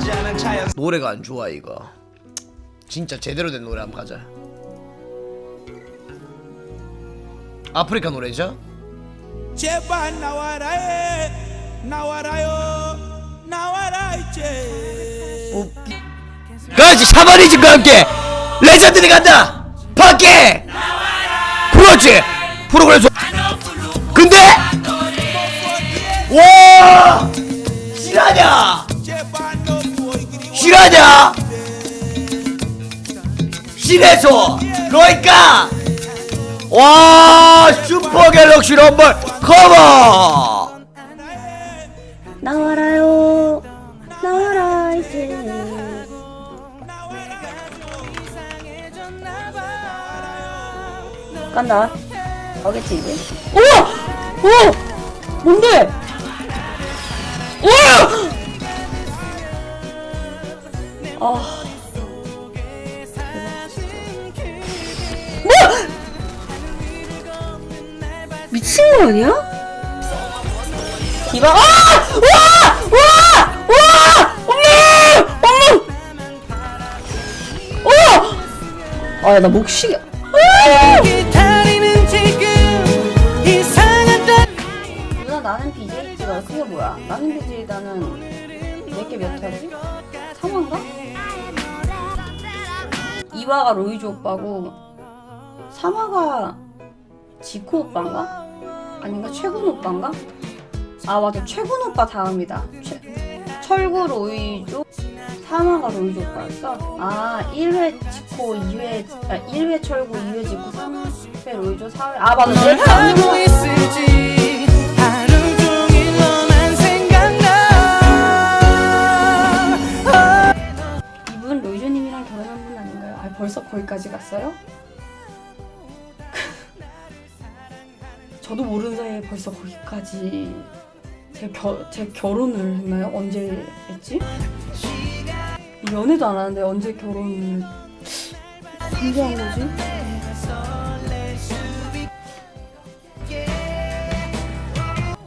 하자는 자연 노래가 안 좋아 이거. 진짜 제대로 된 노래 한번 가자. 아프리카 노래죠? 제발 나와라 해 나와라요 나와라 이제. 그렇지 샤머니즘과 함께 레전드니 간다! 밖에! 그렇지! 프로그램 소 근데! 와! 실화냐 실화냐? 실해서 그러니까 와 슈퍼 갤럭시 럼블 커버 나와라요. 나와라 이제. 간다. 가겠지 이제. 우와! 우와! 뭔데? 우와 아 뭐? 미친 거 아니야? 디바 아! 와! 와! 와! 엄마! 엄마! 우와! 아, 나 목시기. 누나 나는 BJ 찍어. 그게 뭐야? 나는 BJ 나는 몇개 몇 하지? 3화인가? 2화가 로이즈 오빠고 3화가 지코 오빠인가? 아닌가? 최군 오빠인가? 아 맞아 최군 오빠 다음이다 최, 철구 로이조 3화가 로이조 오빠였어? 아 1회 지코 2회 아 1회 철구 2회 지코 3회 로이조 4회 아 맞아 벌써 거기까지 갔어요? 저도 모르는 사이에 벌써 거기까지 제, 겨, 제 결혼을 했나요? 언제 했지? 연애도 안 하는데 언제 결혼을 언제 한 거지?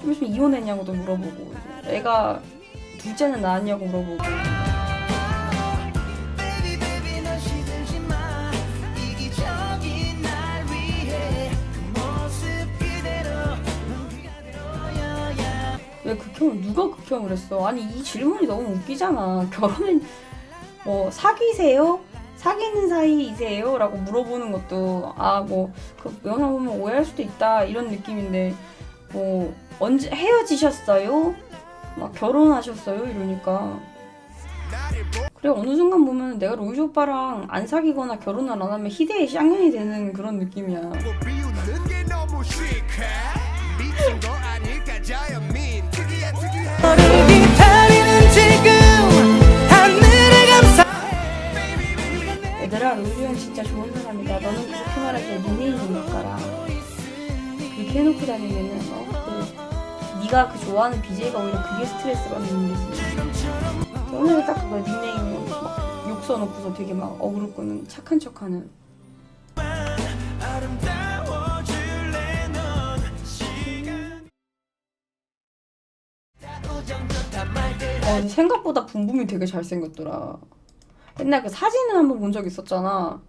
좀 있으면 이혼했냐고도 물어보고 애가 둘째는 낳았냐고 물어보고 왜 극혐을 누가 극혐을 했어? 아니 이 질문이 너무 웃기잖아. 결혼은 뭐 사귀세요? 사귀는 사이이세요? 라고 물어보는 것도 아 뭐그 영상 보면 오해할 수도 있다 이런 느낌인데 뭐 언제 헤어지셨어요? 막 결혼하셨어요? 이러니까 그래 어느 순간 보면 내가 로이즈 오빠랑 안 사귀거나 결혼을 안 하면 희대의 쌍년이 되는 그런 느낌이야. 사람이다. 너는 그렇게 닉네임 좀 바꿔라. 그렇게 해놓고 다니면은 어? 그 네가 그 좋아하는 BJ가 오히려 그게 스트레스 받는 일이지. 오늘 딱 그거 닉네임 막욕 써놓고서 되게 막 어그로 끄는 착한 척하는. 어, 생각보다 붐붐이 되게 잘생겼더라. 옛날 그 사진을 한번 본 적 있었잖아.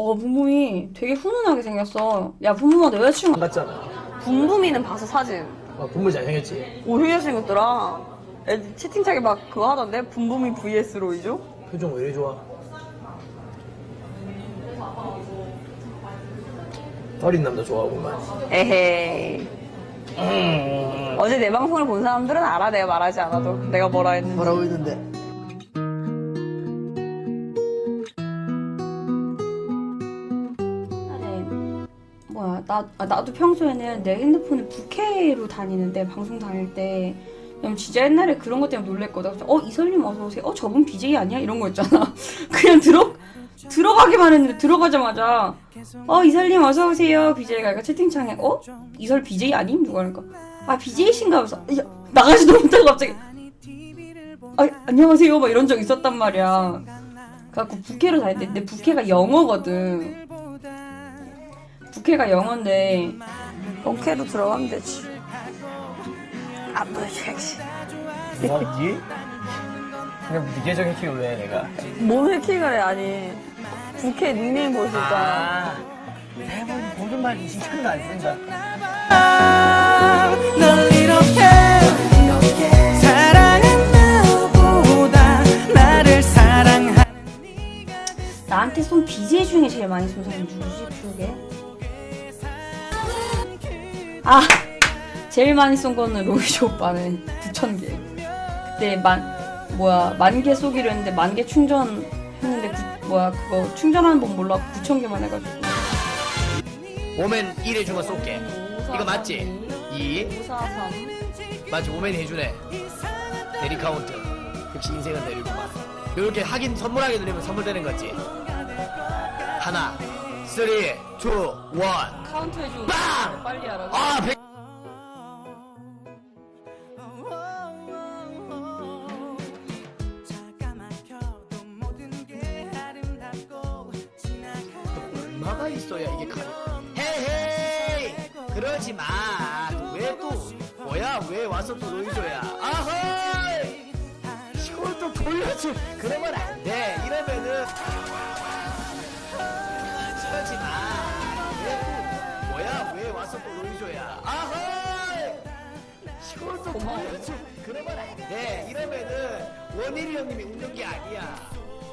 어, 붐붐이 되게 훈훈하게 생겼어. 야, 붐붐아, 내 여자친구. 맞잖아 붐붐이는 봐서 사진. 아 분물 잘생겼지 오, 되게 잘생겼더라. 애들 채팅창에 막 그거 하던데? 붐붐이 vs 로이죠? 표정 왜 이리 좋아 어린 남자 좋아하구만 에헤이. 어제 내 방송을 본 사람들은 알아, 내가 말하지 않아도. 내가 뭐라 했는지. 뭐라고 했는데 뭐야 나 아, 나도 평소에는 내 핸드폰을 부캐로 다니는데 방송 다닐 때 그냥 진짜 옛날에 그런 것 때문에 놀랬거든. 어 이설님 어서 오세요. 어 저분 BJ 아니야? 이런 거 있잖아. 그냥 들어 들어가기만 했는데 들어가자마자 어 이설님 어서 오세요. BJ가 채팅창에 어 이설 BJ 아님? 누가 그러니까 아 BJ신가 하면서 야 나가지도 못하고 갑자기 아 안녕하세요 막 이런 적 있었단 말이야. 그래갖고 부캐로 다닐 때 근데 부캐가 영어거든. 부캐가 영어인데 오케이로 들어가면 되지. 아또 섹시. 뭐지? 그냥 네 계정 해킹을 왜 해, 내가? 뭔 해킹을 해 아니 부캐 닉네임 볼수 있잖아 대본 모든 말 신경도 안 쓴다. 널 이렇게 나보다 나를 나한테 쏜 BJ 중에 제일 많이 쏜 사람이 누구지? 그게? 아 제일 많이 쏜 거는 로이쇼 오빠는 9천 개. 그때 만 뭐야 만 개 쏘기로 했는데 만 개 충전 했는데 구, 뭐야 그거 충전하는 법 몰라 9천 개만 해가지고. 오멘 1 해 주면 쏠게. 이거 맞지? 2 543 맞지? 오멘 해주네. 대리 카운트. 역시 인생은 대리구만. 이렇게 하긴 선물하게 누르면 선물 되는 거지. 하나, 3, 2, 1. 카운트 해주고 빵! 빨리 하라고. 아, 백. 얼마가 있어야 이게 가능? 헤헤이! 그러지 마. 왜 또 뭐야? 왜 와서 또 로이조야? 아허이! 이걸 또 돌려줘. 그러면 안 돼. 이러면은 로이조야? 아허이! 이걸 또 돌려줘. 그러면 안 돼. 이러면은 원일이 형님이 웃는 게 아니야.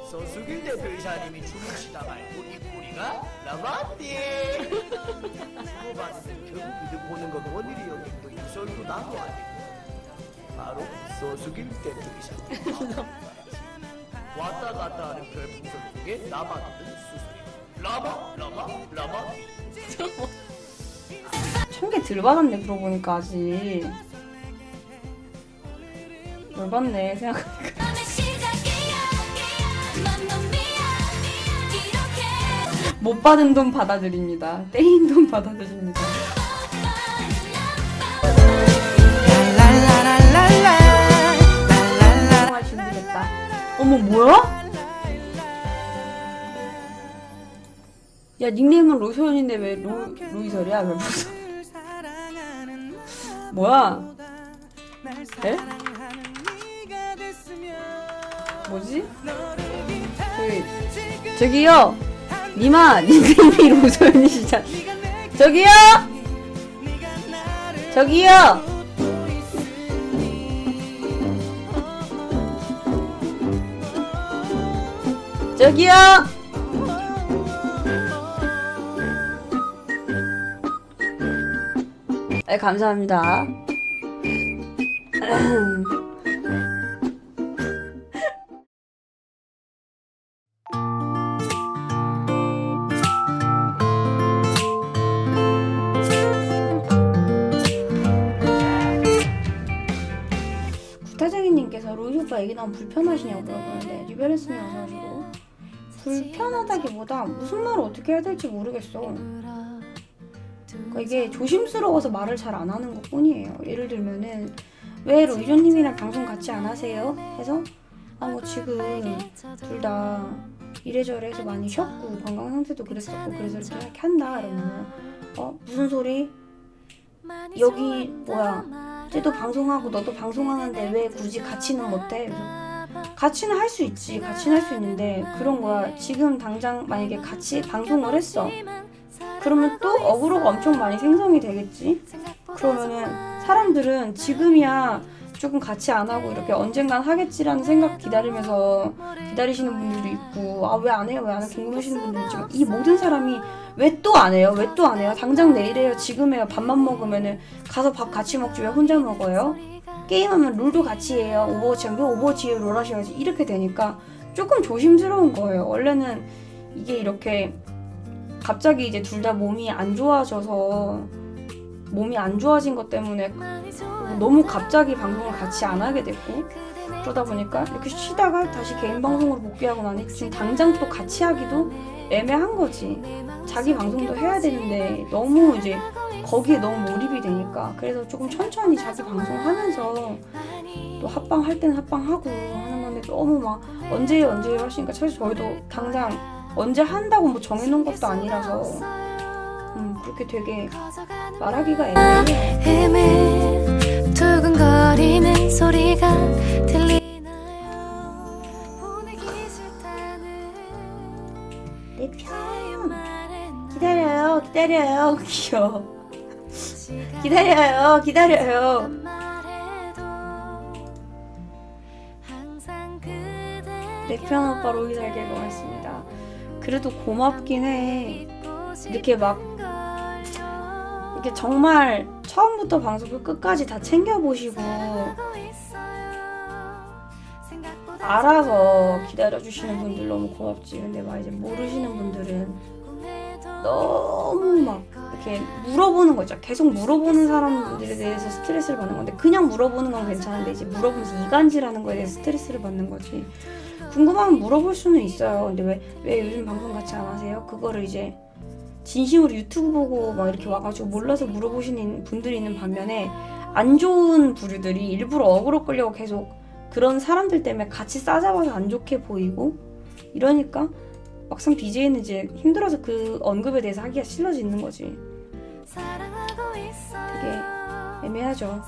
서수길 대표 이사님이 주무시다 말고 이 꼬리가 라반디 주고받는 결국 보는 건 원일이 형님도 유설도 나도 아니고 바로 서수길 대표 이사 왔다 갔다 하는 별풍선 중에 나만 없는 수수리 라바 라바 라바 천개 들받았네 그러고 보니까 아직. 생각하니까. 시작이야 맘마미아 이렇게 못 받은 돈 받아들입니다. 떼인 돈 받아들입니다. 준비됐다. 어머 뭐야? 야 닉네임은 로소연인데 왜 로, 로이설이야? 왜 무슨 뭐야? 에? 뭐지? 저기 저기요 니마 닉네임이 로소연이시잖아 저기요 저기요 저기요 네 감사합니다. 구타쟁이님께서 로이 오빠 얘기 나오면 불편하시냐고 물어보는데 리베레스님 어서오시고. 불편하다기보다 무슨 말을 어떻게 해야 될지 모르겠어 그러니까 이게 조심스러워서 말을 잘 안 하는 것 뿐이에요. 예를 들면은 왜 로이조님이랑 방송 같이 안 하세요? 해서 아 뭐 지금 둘 다 이래저래 해서 많이 쉬었고 건강 상태도 그랬었고 그래서 이렇게 이렇게 한다. 이러면은 어 무슨 소리? 여기 뭐야? 쟤도 방송하고 너도 방송하는데 왜 굳이 같이는 못해? 같이는 할 수 있지. 같이는 할 수 있는데 그런 거야. 지금 당장 만약에 같이 방송을 했어 그러면 또 어그로가 엄청 많이 생성이 되겠지? 그러면은 사람들은 지금이야 조금 같이 안 하고 이렇게 언젠간 하겠지라는 생각 기다리면서 기다리시는 분들도 있고 아 왜 안 해요? 왜 안 해요? 궁금하시는 분들도 있지만 이 모든 사람이 왜 또 안 해요? 왜 또 안 해요? 당장 내일 해요? 지금 해요? 밥만 먹으면은 가서 밥 같이 먹지 왜 혼자 먹어요? 게임하면 룰도 같이 해요. 오버워치 하면 왜 오버워치 롤 하셔야지? 이렇게 되니까 조금 조심스러운 거예요. 원래는 이게 이렇게 갑자기 이제 둘 다 몸이 안 좋아져서 몸이 안 좋아진 것 때문에 너무 갑자기 방송을 같이 안 하게 됐고 그러다 보니까 이렇게 쉬다가 다시 개인 방송으로 복귀하고 나니 지금 당장 또 같이 하기도 애매한 거지. 자기 방송도 해야 되는데 너무 이제 거기에 너무 몰입이 되니까. 그래서 조금 천천히 자기 방송하면서 또 합방 할 때는 합방하고 하는 건데 너무 막 언제 언제 하시니까 사실 저희도 당장 언제 한다고 뭐 정해놓은 것도 아니라서 음 그렇게 되게 말하기가 애매해요 헤매 두근거리는 소리가 들리나요 보내기 싫다는 내내 편. 기다려요, 기다려요. 귀여워. 시간 기다려요, 기다려요. 내 편 오빠 로이 살게 고맙습니다. 그래도 고맙긴 해. 이렇게 막 이렇게 정말 처음부터 방송 끝까지 다 챙겨보시고 알아서 기다려주시는 분들 너무 고맙지. 근데 막 이제 모르시는 분들은 너무 막 이렇게 물어보는 거 있죠. 계속 물어보는 사람들에 대해서 스트레스를 받는 건데 그냥 물어보는 건 괜찮은데 이제 물어보면서 이간질하는 거에 대해서 스트레스를 받는 거지. 궁금하면 물어볼 수는 있어요. 근데 왜, 왜 요즘 방송 같이 안 하세요? 그거를 이제 진심으로 유튜브 보고 막 이렇게 와가지고 몰라서 물어보시는 분들이 있는 반면에 안 좋은 부류들이 일부러 어그로 끌려고 계속 그런 사람들 때문에 같이 싸잡아서 안 좋게 보이고 이러니까 막상 BJ는 이제 힘들어서 그 언급에 대해서 하기가 싫어지는 거지. 되게 애매하죠.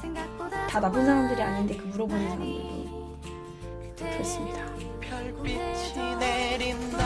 다 나쁜 사람들이 아닌데 그 물어보는 사람들도 그렇습니다. 별빛이 내린다